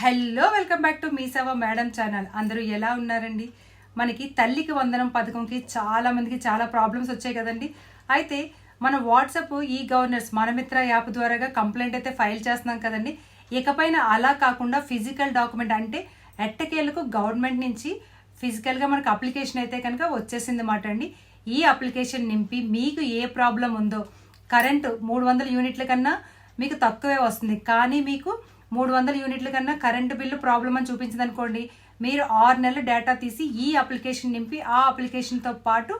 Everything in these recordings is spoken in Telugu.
హలో వెల్కమ్ బ్యాక్ టు మీ సేవ మేడం ఛానల్. అందరూ ఎలా ఉన్నారండి? మనకి తల్లికి వందనం పథకంకి చాలా మందికి చాలా ప్రాబ్లమ్స్ వచ్చాయి కదండి. అయితే మన వాట్సాప్ ఈ గవర్నర్స్ మనమిత్ర యాప్ ద్వారాగా కంప్లైంట్ అయితే ఫైల్ చేస్తున్నాం కదండి. ఇకపైన అలా కాకుండా ఫిజికల్ డాక్యుమెంట్ అంటే ఎట్టకేలకు గవర్నమెంట్ నుంచి ఫిజికల్గా మనకు అప్లికేషన్ అయితే కనుక వచ్చేసింది మాట అండి. ఈ అప్లికేషన్ నింపి మీకు ఏ ప్రాబ్లం ఉందో కరెంటు మూడు వందల యూనిట్ల కన్నా మీకు తక్కువే వస్తుంది. కానీ మీకు మూడు వందల యూనిట్ల కన్నా కరెంటు బిల్లు ప్రాబ్లం అని చూపించింది అనుకోండి మీరు ఆరు నెలల డేటా తీసి ఈ అప్లికేషన్ నింపి ఆ అప్లికేషన్తో పాటు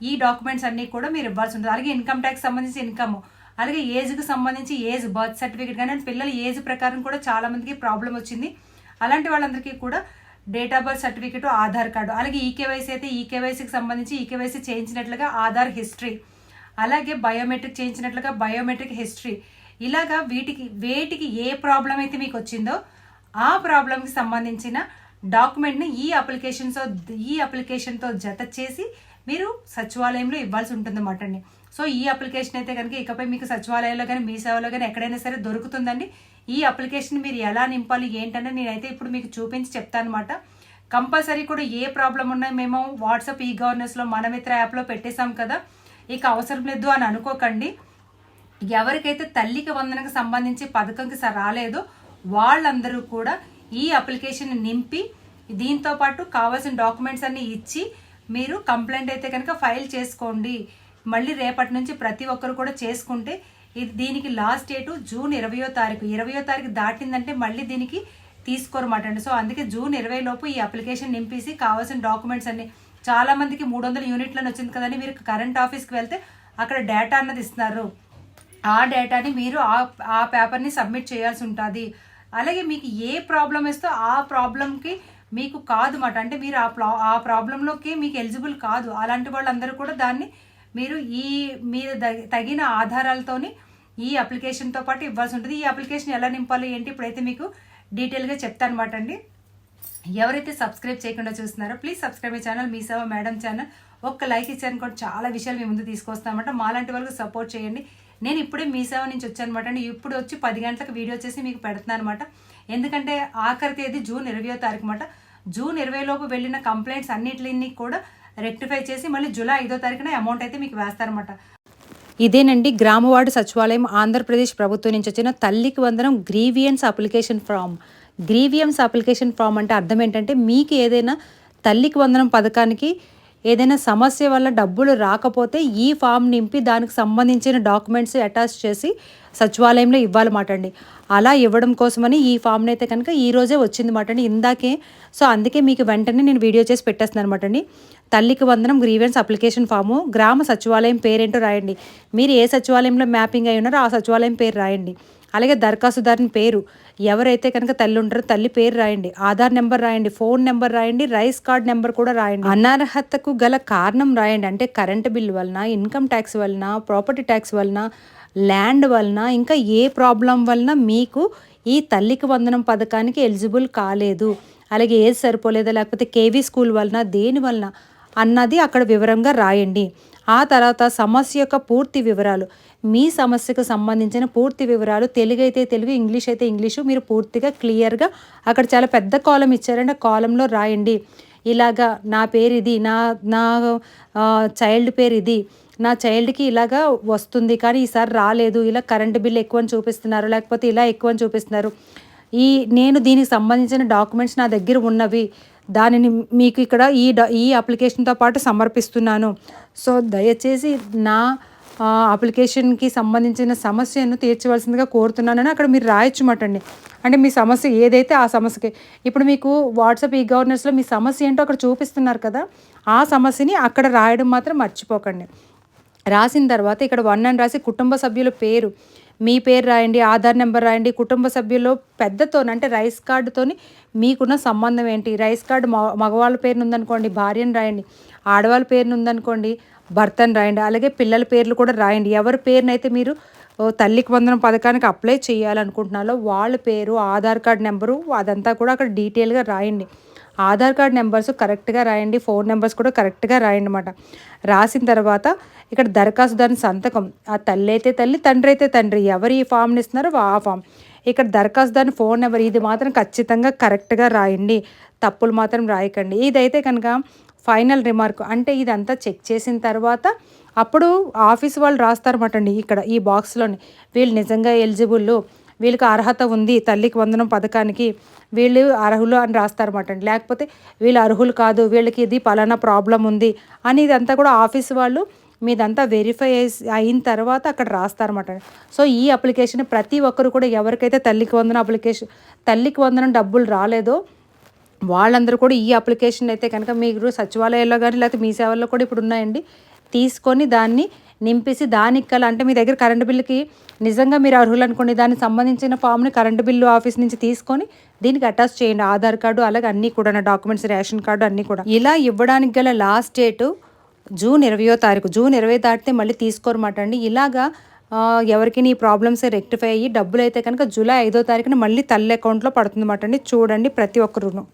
ఈ డాక్యుమెంట్స్ అన్నీ కూడా మీరు ఇవ్వాల్సి ఉంటుంది. అలాగే ఇన్కమ్ ట్యాక్స్ సంబంధించి ఇన్కమ్ అలాగే ఏజ్కి సంబంధించి ఏజ్ బర్త్ సర్టిఫికేట్ కానీ పిల్లల ఏజ్ ప్రకారం కూడా చాలామందికి ప్రాబ్లం వచ్చింది. అలాంటి వాళ్ళందరికీ కూడా date of birth certificate Aadhaar card అలాగే ఈకేవైసీ అయితే ఈకేవైసీకి సంబంధించి ఈకేవైసీ చేయించినట్లుగా ఆధార్ హిస్టరీ అలాగే బయోమెట్రిక్ చేయించినట్లుగా బయోమెట్రిక్ హిస్టరీ ఇలాగా వీటికి వేటికి ఏ ప్రాబ్లం అయితే మీకు వచ్చిందో ఆ ప్రాబ్లంకి సంబంధించిన డాక్యుమెంట్ని ఈ అప్లికేషన్తో ఈ అప్లికేషన్తో జత చేసి మీరు సచివాలయంలో ఇవ్వాల్సి ఉంటుంది అన్నమాట అండి. సో ఈ అప్లికేషన్ అయితే కనుక ఇకపై మీకు సచివాలయంలో కానీ మీ సేవలో కానీ ఎక్కడైనా సరే దొరుకుతుందండి. ఈ అప్లికేషన్ మీరు ఎలా నింపాలి ఏంటనే నేనైతే ఇప్పుడు మీకు చూపించి చెప్తాను అనమాట కంపల్సరీ కూడా ఏ ప్రాబ్లం ఉన్నా మేము వాట్సాప్ ఈ గవర్నెన్స్లో మనమిత్ర యాప్లో పెట్టేశాం కదా. ఇక అవసరం లేదు అని అనుకోకండి. ఎవరికైతే తల్లికి వందనకు సంబంధించి పథకంకి రాలేదో వాళ్ళందరూ కూడా ఈ అప్లికేషన్ నింపి దీంతో పాటు కావాల్సిన డాక్యుమెంట్స్ అన్ని ఇచ్చి మీరు కంప్లైంట్ అయితే కనుక ఫైల్ చేసుకోండి. మళ్ళీ రేపటి నుంచి ప్రతి ఒక్కరు కూడా చేసుకుంటే ఇది దీనికి లాస్ట్ డేటు జూన్ ఇరవయో తారీఖు. ఇరవయో తారీఖు దాటిందంటే మళ్ళీ దీనికి తీసుకోరమాటండి. సో అందుకే జూన్ ఇరవై లోపు ఈ అప్లికేషన్ నింపేసి కావాల్సిన డాక్యుమెంట్స్ అన్ని. చాలా మందికి మూడు వందల యూనిట్లను వచ్చింది కదండి. మీరు కరెంట్ ఆఫీస్కి వెళ్తే అక్కడ డేటా అన్నది ఇస్తున్నారు. ఆ డేటాని మీరు ఆ ఆ పేపర్ని సబ్మిట్ చేయాల్సి ఉంటుంది. అలాగే మీకు ఏ ప్రాబ్లం ఇస్తో ఆ ప్రాబ్లంకి మీకు కాదు మాట అంటే మీరు ఆ ప్రా ఆ ప్రాబ్లంలోకి మీకు ఎలిజిబుల్ కాదు. అలాంటి వాళ్ళందరూ కూడా దాన్ని మీరు ఈ మీరు తగిన ఆధారాలతోని ఈ అప్లికేషన్తో పాటు ఇవ్వాల్సి ఉంటుంది. ఈ అప్లికేషన్ ఎలా నింపాలి ఏంటి ఇప్పుడైతే మీకు డీటెయిల్గా చెప్తాను అనమాట అండి. ఎవరైతే సబ్స్క్రైబ్ చేయకుండా చూస్తున్నారో ప్లీజ్ సబ్స్క్రైబ్ ఛానల్ మీ సేవ మేడం ఛానల్. ఒక్క లైక్ ఇచ్చారని కూడా చాలా విషయాలు మీ ముందు తీసుకొస్తామంట మాలాంటి వాళ్ళకి సపోర్ట్ చేయండి. నేను ఇప్పుడే మీ సేవ నుంచి వచ్చాను అనమాట అండి. ఇప్పుడు వచ్చి పది గంటలకు వీడియో చేసి మీకు పెడుతున్నాను అనమాట ఎందుకంటే ఆఖరి తేదీ జూన్ ఇరవయో తారీఖు అనమాట జూన్ ఇరవైలోపు వెళ్ళిన కంప్లైంట్స్ అన్నిటిని కూడా రెక్టిఫై చేసి మళ్ళీ జూలై ఐదో తారీఖున అమౌంట్ అయితే మీకు వేస్తారనమాట ఇదేనండి గ్రామవార్డు సచివాలయం ఆంధ్రప్రదేశ్ ప్రభుత్వం నుంచి వచ్చిన Thalliki Vandanam grievance application form. Grievance application form అంటే అర్థం ఏంటంటే మీకు ఏదైనా తల్లికి వందనం పథకానికి ఏదైనా సమస్య వల్ల డబ్బులు రాకపోతే ఈ ఫామ్ నింపి దానికి సంబంధించిన డాక్యుమెంట్స్ అటాచ్ చేసి సచివాలయంలో ఇవ్వాలన్నమాట అండి అలా ఇవ్వడం కోసమని ఈ ఫామ్ని అయితే కనుక ఈరోజే వచ్చింది మాట అండి ఇందాకే సో అందుకే మీకు వెంటనే నేను వీడియో చేసి పెట్టేస్తున్నాను అనమాట అండి తల్లికి వందనం గ్రీవెన్స్ అప్లికేషన్ ఫాము గ్రామ సచివాలయం పేరేంటో రాయండి. మీరు ఏ సచివాలయంలో మ్యాపింగ్ అయి ఉన్నారో ఆ సచివాలయం పేరు రాయండి. అలాగే దరఖాస్తుదారుని పేరు. ఎవరైతే కనుక తల్లి ఉంటారో తల్లి పేరు రాయండి. ఆధార్ నెంబర్ రాయండి. ఫోన్ నెంబర్ రాయండి. రైస్ కార్డ్ నెంబర్ కూడా రాయండి. అనర్హతకు గల కారణం రాయండి. అంటే కరెంటు బిల్ వలన ఇన్కమ్ ట్యాక్స్ వలన ప్రాపర్టీ ట్యాక్స్ వలన ల్యాండ్ వలన ఇంకా ఏ ప్రాబ్లం వలన మీకు ఈ తల్లికి వందనం పథకానికి ఎలిజిబుల్ కాలేదు. అలాగే ఏది సరిపోలేదా? లేకపోతే కేవీ స్కూల్ వలన దేని వలన అన్నది అక్కడ వివరంగా రాయండి. ఆ తర్వాత సమస్య యొక్క పూర్తి వివరాలు. మీ సమస్యకు సంబంధించిన పూర్తి వివరాలు తెలుగు అయితే తెలుగు ఇంగ్లీష్ అయితే ఇంగ్లీషు మీరు పూర్తిగా క్లియర్గా అక్కడ చాలా పెద్ద కాలం ఇచ్చారండి ఆ కాలంలో రాయండి. ఇలాగా నా పేరు ఇది నా నా చైల్డ్ పేరు ఇది నా చైల్డ్కి ఇలాగా వస్తుంది కానీ ఈసారి రాలేదు ఇలా కరెంటు బిల్ ఎక్కువ అని చూపిస్తున్నారు లేకపోతే ఇలా ఎక్కువ అని చూపిస్తున్నారు. ఈ నేను దీనికి సంబంధించిన డాక్యుమెంట్స్ నా దగ్గర ఉన్నవి దానిని మీకు ఇక్కడ ఈ డా- ఈ అప్లికేషన్తో పాటు సమర్పిస్తున్నాను. సో దయచేసి నా అప్లికేషన్కి సంబంధించిన సమస్యను తీర్చవలసిందిగా కోరుతున్నానని అక్కడ మీరు రాయొచ్చు అంటే మీ సమస్య ఏదైతే ఆ సమస్యకి ఇప్పుడు మీకు వాట్సాప్ ఈ గవర్నెన్స్లో మీ సమస్య ఏంటో అక్కడ చూపిస్తున్నారు కదా ఆ సమస్యని అక్కడ రాయడం మాత్రం మర్చిపోకండి. రాసిన తర్వాత ఇక్కడ వన్ అని రాసి కుటుంబ సభ్యుల పేరు మీ పేరు రాయండి ఆధార్ నెంబర్ రాయండి కుటుంబ సభ్యుల్లో పెద్దతో అంటే రైస్ కార్డుతోని మీకున్న సంబంధం ఏంటి? రైస్ కార్డు మగ మగవాళ్ళ పేరును ఉందనుకోండి భార్యను రాయండి ఆడవాళ్ళ పేరును ఉందనుకోండి భర్తను రాయండి. అలాగే పిల్లల పేర్లు కూడా రాయండి. ఎవరి పేరునైతే మీరు తల్లికి వందనం పథకానికి అప్లై చేయాలనుకుంటున్నారో వాళ్ళ పేరు ఆధార్ కార్డ్ నెంబరు అదంతా కూడా అక్కడ డీటెయిల్గా రాయండి. ఆధార్ కార్డ్ నెంబర్స్ కరెక్ట్గా రాయండి. ఫోన్ నెంబర్స్ కూడా కరెక్ట్గా రాయండి అనమాట రాసిన తర్వాత ఇక్కడ దరఖాస్తుదారుని సంతకం. ఆ తల్లి అయితే తల్లి తండ్రి అయితే తండ్రి. ఎవరు ఈ ఫామ్ని ఇస్తున్నారో ఆ ఫామ్ ఇక్కడ దరఖాస్తుదారుని ఫోన్ నెంబర్ ఇది మాత్రం ఖచ్చితంగా కరెక్ట్గా రాయండి. తప్పులు మాత్రం రాయకండి. ఇదైతే కనుక ఫైనల్ రిమార్క్. అంటే ఇదంతా చెక్ చేసిన తర్వాత అప్పుడు ఆఫీస్ వాళ్ళు రాస్తారన్నమాట అండి ఇక్కడ ఈ బాక్స్లోని. వీళ్ళు నిజంగా ఎలిజిబుల్ వీళ్ళకి అర్హత ఉంది తల్లికి వందనం పథకానికి వీళ్ళు అర్హులు అని రాస్తారన్నమాట అండి లేకపోతే వీళ్ళు అర్హులు కాదు వీళ్ళకి ఇది పలానా ప్రాబ్లం ఉంది అని ఇదంతా కూడా ఆఫీస్ వాళ్ళు మీదంతా వెరిఫై అయిన తర్వాత అక్కడ రాస్తారన్నమాట సో ఈ అప్లికేషన్ ప్రతి ఒక్కరు కూడా ఎవరికైతే తల్లికి వందనం అప్లికేషన్ తల్లికి వందనం డబ్బులు రాలేదో వాళ్ళందరూ కూడా ఈ అప్లికేషన్ అయితే కనుక మీరు సచివాలయాల్లో కానీ లేకపోతే మీ సేవల్లో కూడా ఇప్పుడు ఉన్నాయండి. తీసుకొని దాన్ని నింపేసి దానికి కల అంటే మీ దగ్గర కరెంటు బిల్లుకి నిజంగా మీరు అర్హులు అనుకోండి. దానికి సంబంధించిన ఫామ్ని కరెంటు బిల్లు ఆఫీస్ నుంచి తీసుకొని దీనికి అటాచ్ చేయండి. ఆధార్ కార్డు అలాగే అన్నీ కూడా డాక్యుమెంట్స్ రేషన్ కార్డు అన్నీ కూడా. ఇలా ఇవ్వడానికి గల లాస్ట్ డేటు జూన్ ఇరవయో తారీఖు. జూన్ ఇరవై దాటితే మళ్ళీ తీసుకోరమాట అండి. ఇలాగా ఎవరికి నీ ప్రాబ్లమ్స్ రెక్టిఫై అయ్యి డబ్బులు అయితే కనుక జూలై ఐదో తారీఖున మళ్ళీ తల్లి అకౌంట్లో పడుతుందన్నమాట అండి. చూడండి ప్రతి ఒక్కరును.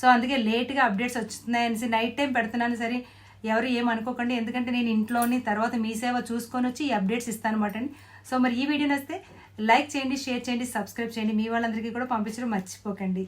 సో అందుకే లేట్గా అప్డేట్స్ వస్తున్నాయి అనేసి నైట్ టైం పెడుతున్నాను. సరే ఎవరు ఏమనుకోకండి ఎందుకంటే నేను ఇంట్లోని తర్వాత మీ సేవ చూసుకొని వచ్చి ఈ అప్డేట్స్ ఇస్తాను అనమాట అండి. సో మరి ఈ వీడియో నస్తే లైక్ చేయండి షేర్ చేయండి సబ్స్క్రైబ్ చేయండి. మీ వాళ్ళందరికీ కూడా పంపించడం మర్చిపోకండి.